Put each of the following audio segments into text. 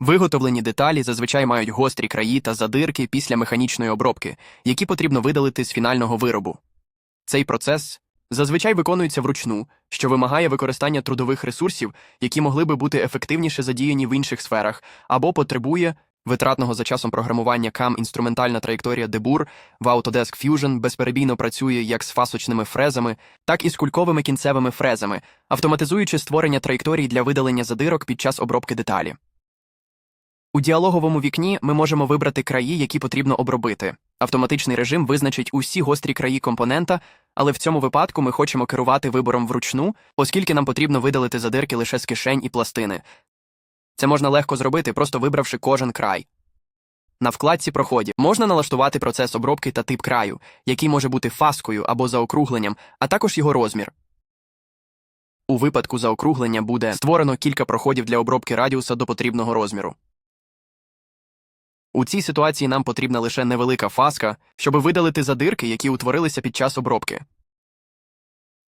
Виготовлені деталі зазвичай мають гострі краї та задирки після механічної обробки, які потрібно видалити з фінального виробу. Цей процес зазвичай виконується вручну, що вимагає використання трудових ресурсів, які могли би бути ефективніше задіяні в інших сферах, або потребує витратного за часом програмування CAM інструментальна траєкторія Debur в Autodesk Fusion безперебійно працює як з фасочними фрезами, так і з кульковими кінцевими фрезами, автоматизуючи створення траєкторій для видалення задирок під час обробки деталі. У діалоговому вікні ми можемо вибрати краї, які потрібно обробити. Автоматичний режим визначить усі гострі краї компонента, але в цьому випадку ми хочемо керувати вибором вручну, оскільки нам потрібно видалити задирки лише з кишень і пластини. Це можна легко зробити, просто вибравши кожен край. На вкладці проходів можна налаштувати процес обробки та тип краю, який може бути фаскою або заокругленням, а також його розмір. У випадку заокруглення буде створено кілька проходів для обробки радіуса до потрібного розміру. У цій ситуації нам потрібна лише невелика фаска, щоб видалити задирки, які утворилися під час обробки.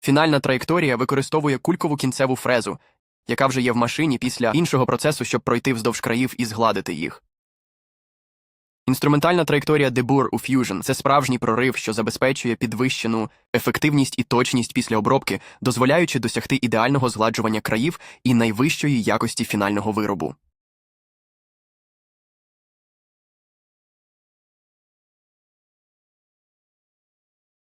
Фінальна траєкторія використовує кулькову кінцеву фрезу, яка вже є в машині після іншого процесу, щоб пройти вздовж країв і згладити їх. Інструментальна траєкторія Debur у Fusion – це справжній прорив, що забезпечує підвищену ефективність і точність після обробки, дозволяючи досягти ідеального згладжування країв і найвищої якості фінального виробу.